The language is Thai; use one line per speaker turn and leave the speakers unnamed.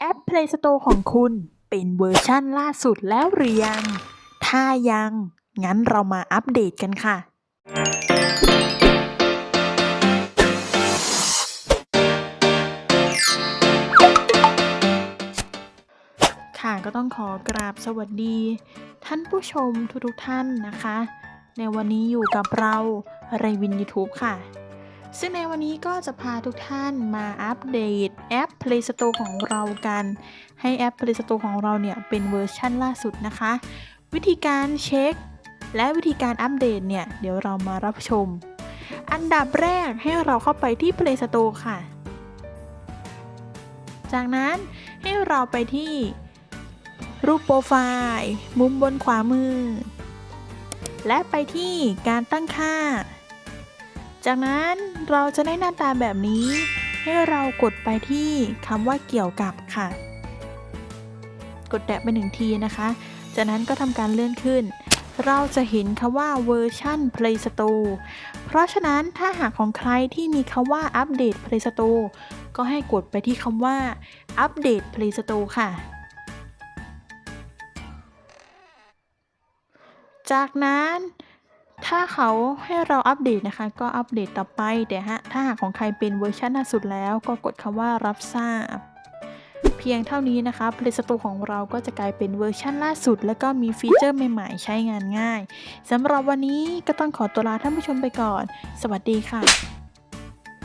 แอป Play Store ของคุณเป็นเวอร์ชั่นล่าสุดแล้วหรือยัง ถ้ายัง งั้นเรามาอัปเดตกันค่ะ ค่ะก็ต้องขอกราบสวัสดี ท่านผู้ชมทุกๆท่านนะคะ ในวันนี้อยู่กับเราไรวิน YouTube ค่ะ ซึ่งในวันนี้ก็จะพาทุกท่านมาอัปเดตแอป Play Store ของเรากัน ให้แอป Play Store ของเราเนี่ยเป็นเวอร์ชั่นล่าสุดนะคะ วิธีการเช็ค และวิธีการอัปเดตเนี่ย เดี๋ยวเรามารับชม อันดับแรกให้เราเข้าไปที่ Play Store ค่ะ จากนั้นให้เราไปที่รูปโปรไฟล์ มุมบนขวามือ และไปที่การตั้งค่า จากนั้นเราจะได้หน้าตาแบบนี้ ให้เรากดไปที่คำว่าเกี่ยวกับค่ะ กดแตะไปหนึ่งทีนะคะ จากนั้นก็ทำการเลื่อนขึ้น เราจะเห็นคำว่าเวอร์ชัน Play Store เพราะฉะนั้นถ้าหากของใครที่มีคำว่าอัปเดต Play Store ก็ให้กดไปที่คำว่าอัปเดต Play Store ค่ะจากนั้น ถ้าเขาให้เราอัปเดตนะคะ ก็อัปเดตต่อไปแต่ฮะถ้าหากของใครเป็นเวอร์ชันล่าสุดแล้ว ก็กดคำว่ารับทราบ เพียงเท่านี้นะคะ Play Store ของเราก็จะกลายเป็นเวอร์ชันล่าสุด แล้วก็มีฟีเจอร์ใหม่ๆ ใช้งานง่ายสำหรับวันนี้ก็ต้องขอตัวลาท่านผู้ชมไปก่อน สวัสดีค่ะ